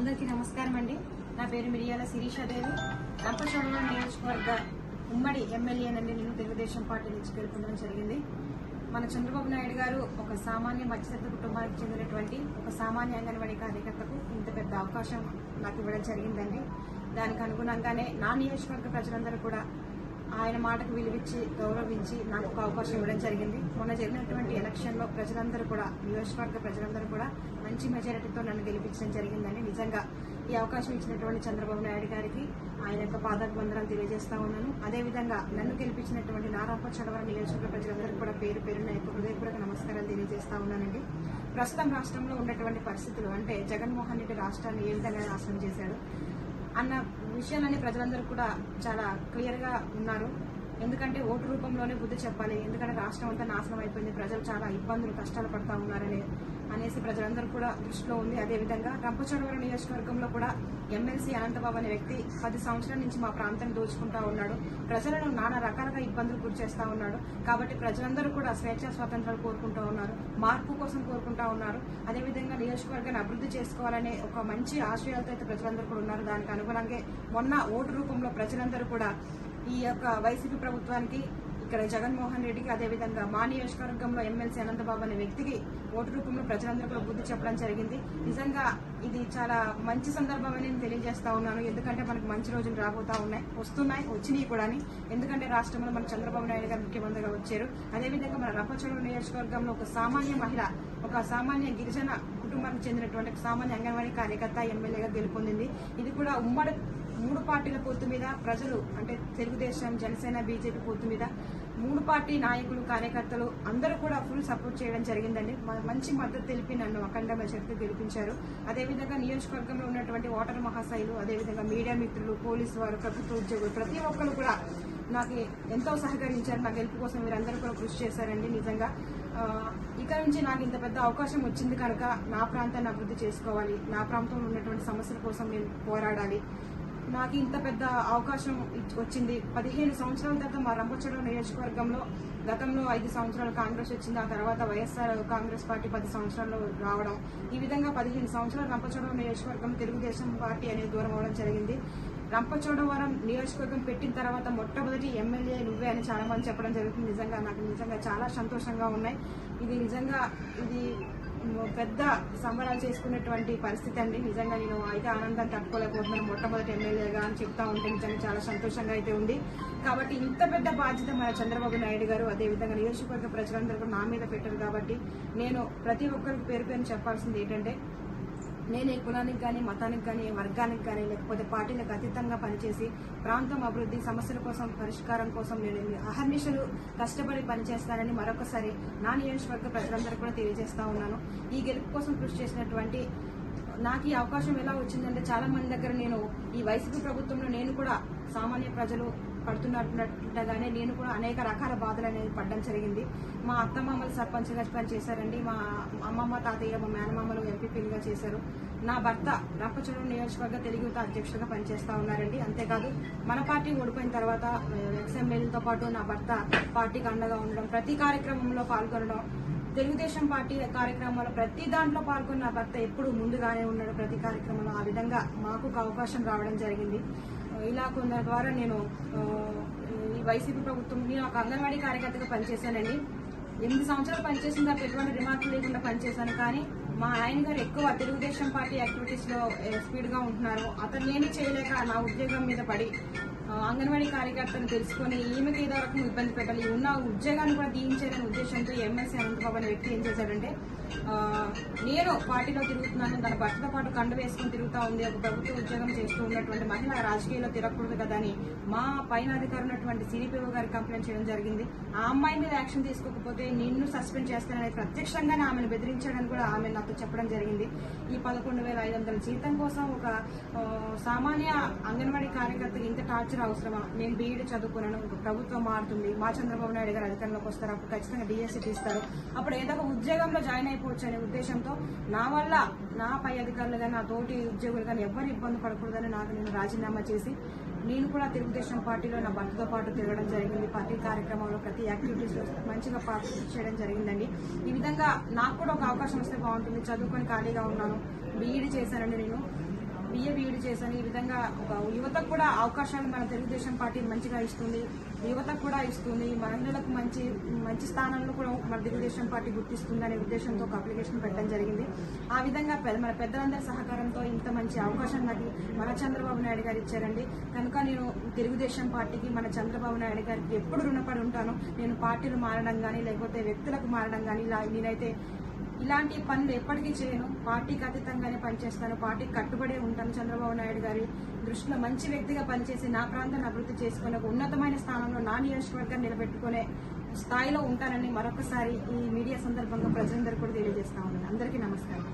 అందరికీ నమస్కారం అండి. నా పేరు మిరియాల శిరీషాదేవి రంపచోడవరం నియోజకవర్గ ఉమ్మడి ఎమ్మెల్యేనండి నేను తెలుగుదేశం పార్టీ నుంచి గెలుపొందడం జరిగింది. మన చంద్రబాబు నాయుడు గారు ఒక సామాన్య మధ్యతరగతి కుటుంబానికి చెందినటువంటి ఒక సామాన్య అంగన్వాడీ కార్యకర్తకు ఇంత పెద్ద అవకాశం నాకు ఇవ్వడం జరిగిందండి. దానికి అనుగుణంగానే నా నియోజకవర్గ ప్రజలందరూ కూడా ఆయన మాటకు విలువిచ్చి గౌరవించి నాకు ఒక అవకాశం ఇవ్వడం జరిగింది. మొన్న జరిగినటువంటి ఎలక్షన్లో ప్రజలందరూ కూడా నియోజకవర్గ ప్రజలందరూ కూడా మంచి మెజారిటీతో నన్ను గెలిపించడం జరిగిందని నిజంగా ఈ అవకాశం ఇచ్చినటువంటి చంద్రబాబు నాయుడు గారికి ఆయన యొక్క పాదాకు వందనాలు తెలియజేస్తా ఉన్నాను. అదేవిధంగా నన్ను గెలిపించినటువంటి నారాప చడవరం నియోజకవర్గ ప్రజలందరికీ కూడా పేరు పేరున యొక్క హృదయపూర్వక నమస్కారాలు తెలియజేస్తా ఉన్నానండి. ప్రస్తుతం రాష్ట్రంలో ఉన్నటువంటి పరిస్థితులు అంటే జగన్మోహన్ రెడ్డి రాష్ట్రాన్ని ఏ విధంగా నాశనం చేశాడు అన్న విషయాలన్నీ ప్రజలందరూ కూడా చాలా క్లియర్గా ఉన్నారు. ఎందుకంటే ఓటు రూపంలోనే బుద్ధి చెప్పాలి. ఎందుకంటే రాష్ట్రం అంతా నాశనం అయిపోయింది. ప్రజలు చాలా ఇబ్బందులు కష్టాలు పడతా ఉన్నారని అనేసి ప్రజలందరూ కూడా దృష్టిలో ఉంది. అదేవిధంగా రంపచోడవరం నియోజకవర్గంలో కూడా ఎమ్మెల్సీ అనంతబాబు అనే వ్యక్తి పది సంవత్సరాల నుంచి మా ప్రాంతాన్ని దోచుకుంటా ఉన్నాడు. ప్రజలను నానా రకాలుగా ఇబ్బందులు గురి చేస్తూ ఉన్నాడు. కాబట్టి ప్రజలందరూ కూడా స్వేచ్ఛ స్వాతంత్రాలు కోరుకుంటూ ఉన్నారు. మార్పు కోసం కోరుకుంటా ఉన్నారు. అదేవిధంగా నియోజకవర్గాన్ని అభివృద్ధి చేసుకోవాలనే ఒక మంచి ఆశయాలతో అయితే ప్రజలందరూ కూడా ఉన్నారు. దానికి అనుగుణంగా మొన్న ఓటు రూపంలో ప్రజలందరూ కూడా ఈ యొక్క వైసీపీ ప్రభుత్వానికి ఇక్కడ జగన్మోహన్ రెడ్డికి అదేవిధంగా మా నియోజకవర్గంలో ఎమ్మెల్సీ అనంతబాబు అనే వ్యక్తికి ఓటు రూపంలో ప్రజలందరూ కూడా బుద్ధి చెప్పడం జరిగింది. నిజంగా ఇది చాలా మంచి సందర్భం అని నేను తెలియజేస్తా ఉన్నాను. ఎందుకంటే మనకు మంచి రోజులు రాబోతా ఉన్నాయి వస్తున్నాయి వచ్చినాయి కూడా ఎందుకంటే రాష్ట్రంలో మన చంద్రబాబు నాయుడు గారు ముఖ్యమంత్రిగా వచ్చారు. అదేవిధంగా మన రంపచోడవరం నియోజకవర్గంలో ఒక సామాన్య మహిళ ఒక సామాన్య గిరిజన కుటుంబానికి చెందినటువంటి సామాన్య అంగన్వాడీ కార్యకర్త ఎమ్మెల్యేగా గెలుపొందింది. ఇది కూడా ఉమ్మడి మూడు పార్టీల పొత్తు మీద ప్రజలు అంటే తెలుగుదేశం జనసేన బీజేపీ పొత్తు మీద మూడు పార్టీ నాయకులు కార్యకర్తలు అందరూ కూడా ఫుల్ సపోర్ట్ చేయడం జరిగిందండి. మంచి మద్దతు తెలిపి నన్ను అఖండ మెజార్టీతో గెలిపించారు. అదేవిధంగా నియోజకవర్గంలో ఉన్నటువంటి ఓటర్ మహాశైలు అదేవిధంగా మీడియా మిత్రులు పోలీసు వారు ప్రభుత్వ ఉద్యోగులు ప్రతి ఒక్కరు కూడా నాకు ఎంతో సహకరించారు. నా గెలుపు కోసం మీరందరూ కూడా కృషి చేశారండి నిజంగా. ఆ, ఇక నుంచి నాకు ఇంత పెద్ద అవకాశం వచ్చింది కనుక నా ప్రాంతాన్ని అభివృద్ధి చేసుకోవాలి. నా ప్రాంతంలో ఉన్నటువంటి సమస్యల కోసం నేను పోరాడాలి. నాకు ఇంత పెద్ద అవకాశం వచ్చింది. పదిహేను సంవత్సరాల తర్వాత మా రంపచోడ నియోజకవర్గంలో గతంలో ఐదు సంవత్సరాలు కాంగ్రెస్ వచ్చింది. ఆ తర్వాత వైఎస్ఆర్ కాంగ్రెస్ పార్టీ పది సంవత్సరాలు రావడం. ఈ విధంగా పదిహేను సంవత్సరాలు రంపచోడవరం నియోజకవర్గం తెలుగుదేశం పార్టీ అనేది దూరం అవడం జరిగింది. రంపచోడవరం నియోజకవర్గం పెట్టిన తర్వాత మొట్టమొదటి ఎమ్మెల్యే నువ్వే అని చాలా మంది చెప్పడం జరుగుతుంది. నిజంగా నాకు నిజంగా చాలా సంతోషంగా ఉన్నాయి. ఇది నిజంగా ఇది పెద్ద సంబరాలు చేసుకునేటువంటి పరిస్థితి అండి. నిజంగా నేను అయితే ఆనందం తట్టుకోలేకపోతున్నాను. మొట్టమొదటి ఎమ్మెల్యేగా అని చెప్తా ఉంటే నిజంగా చాలా సంతోషంగా అయితే ఉంది. కాబట్టి ఇంత పెద్ద బాధ్యత మన చంద్రబాబు నాయుడు గారు అదేవిధంగా నియోజకవర్గ ప్రజలందరూ నా మీద పెట్టారు కాబట్టి నేను ప్రతి ఒక్కరికి పేరు పేరు చెప్పాల్సింది ఏంటంటే నేను ఏ కులానికి కానీ మతానికి కానీ ఏ వర్గానికి కానీ లేకపోతే పార్టీలకు అతీతంగా పనిచేసి ప్రాంతం అభివృద్ధి సమస్యల కోసం పరిష్కారం కోసం నేను అహర్నిశలు కష్టపడి పనిచేస్తానని మరొకసారి నా నియోజకవర్గ ప్రజలందరూ కూడా తెలియజేస్తా ఉన్నాను. ఈ గెలుపు కోసం కృషి చేసినటువంటి నాకు ఈ అవకాశం ఎలా వచ్చిందంటే చాలా మంది దగ్గర నేను ఈ వైసీపీ ప్రభుత్వంలో నేను కూడా సామాన్య ప్రజలు పడుతున్నట్టుగానే నేను కూడా అనేక రకాల బాధలు అనేది పడడం జరిగింది. మా అత్తమామలు సర్పంచ్గా పనిచేశారండి మా అమ్మమ్మ తాతయ్య మా మేనమామలు ఎంపీపీలుగా చేశారు. నా భర్త రంపచోడు నియోజకవర్గ తెలుగు యువత అధ్యక్షుడిగా పనిచేస్తూ ఉన్నారండి. అంతేకాదు మన పార్టీ ఓడిపోయిన తర్వాత ఎక్స్ఎమ్మెల్యేలతో పాటు నా భర్త పార్టీకి అండగా ఉండడం ప్రతి కార్యక్రమంలో పాల్గొనడం తెలుగుదేశం పార్టీ కార్యక్రమాలు ప్రతి దాంట్లో పాల్గొన్న భర్త ఎప్పుడు ముందుగానే ఉన్నాడు ప్రతి కార్యక్రమంలో. ఆ విధంగా మాకు ఒక అవకాశం రావడం జరిగింది. ఇలా కొందరి ద్వారా నేను ఈ వైసీపీ ప్రభుత్వం నేను ఒక అంగన్వాడీ కార్యకర్తగా పనిచేశానండి. ఎనిమిది సంవత్సరాలు పనిచేసిన తర్వాత ఎటువంటి రిమార్క్ లేకుండా పనిచేశాను. కానీ మా ఆయన గారు ఎక్కువ తెలుగుదేశం పార్టీ యాక్టివిటీస్లో స్పీడ్గా ఉంటున్నారు. అతను ఏమీ చేయలేక నా ఉద్యోగం మీద పడి అంగన్వాడీ కార్యకర్తను తెలుసుకొని ఈమెకి ఏదో రకం ఇబ్బంది పెట్టాలి ఉన్న ఉద్యోగాన్ని కూడా తీయించాలనే ఉద్దేశంతో ఎంఎస్ అనంతబాబు అనే వ్యక్తి ఏం చేశాడంటే నేను పార్టీలో తిరుగుతున్నాను తన భర్తతో పాటు కండు వేసుకుని తిరుగుతూ ఉంది ఒక ప్రభుత్వ ఉద్యోగం చేస్తూ ఉన్నటువంటి మహిళ రాజకీయాల్లో తిరగకూడదు కదా అని మా పైన అధికారి ఉన్నటువంటి సిరిపిఓ గారికి కంప్లైంట్ చేయడం జరిగింది. ఆ అమ్మాయి మీద యాక్షన్ తీసుకోకపోతే నిన్ను సస్పెండ్ చేస్తానని ప్రత్యక్షంగానే ఆమెను బెదిరించాడని కూడా ఆమె నాతో చెప్పడం జరిగింది. ఈ పదకొండు వేల ఐదు వందల జీతం కోసం ఒక సామాన్య అంగన్వాడీ కార్యకర్తకి ఇంత టార్చర్ అవసరమా? నేను బీఈడి చదువుకున్నాను ప్రభుత్వం మారుతుంది. మా చంద్రబాబు నాయుడు గారు అధికారంలోకి వస్తారు అప్పుడు ఖచ్చితంగా డిఎస్సీ తీస్తారు. అప్పుడు ఏదో ఒక ఉద్యోగంలో జాయిన్ అయిపోవచ్చు అనే ఉద్దేశంతో నా వల్ల నా పై అధికారులు కానీ నా తోటి ఉద్యోగులు కానీ ఎవరు ఇబ్బంది పడకూడదని నాకు నేను రాజీనామా చేసి నేను కూడా తెలుగుదేశం పార్టీలో నా భర్తతో పాటు తిరగడం జరిగింది. పార్టీ కార్యక్రమంలో ప్రతి యాక్టివిటీస్లో మంచిగా పార్టిసిపేట్ చేయడం జరిగిందండి. ఈ విధంగా నాకు కూడా ఒక అవకాశం వస్తే బాగుంటుంది. చదువుకొని ఖాళీగా ఉన్నాను. బీఈడి చేశానండి నేను. బిఏబిఈడి చేశాను. ఈ విధంగా ఒక యువతకు కూడా అవకాశాలు మన తెలుగుదేశం పార్టీ మంచిగా ఇస్తుంది. యువతకు కూడా ఇస్తుంది. మహిళలకు మంచి మంచి స్థానంలో కూడా మన తెలుగుదేశం పార్టీ గుర్తిస్తుంది అనే ఉద్దేశంతో ఒక అప్లికేషన్ పెట్టడం జరిగింది. ఆ విధంగా మన పెద్దలందరి సహకారంతో ఇంత మంచి అవకాశం నాకు మన చంద్రబాబు నాయుడు గారు ఇచ్చారండి. కనుక నేను తెలుగుదేశం పార్టీకి మన చంద్రబాబు నాయుడు గారికి ఎప్పుడు రుణపడి ఉంటాను నేను పార్టీలు మారడం కానీ లేకపోతే వ్యక్తులకు మారడం కానీ ఇలా నేనైతే ఇలాంటి పనులు ఎప్పటికీ చేయను. పార్టీకి అతీతంగానే పనిచేస్తాను. పార్టీకి కట్టుబడే ఉంటాను చంద్రబాబు నాయుడు గారి దృష్టిలో మంచి వ్యక్తిగా పనిచేసి నా ప్రాంతాన్ని అభివృద్ధి చేసుకుని ఒక ఉన్నతమైన స్థానంలో నా నియోజకవర్గాన్ని నిలబెట్టుకునే స్థాయిలో ఉంటానని మరొకసారి ఈ మీడియా సందర్భంగా ప్రజలందరూ కూడా తెలియజేస్తా ఉన్నాను. అందరికీ నమస్కారం.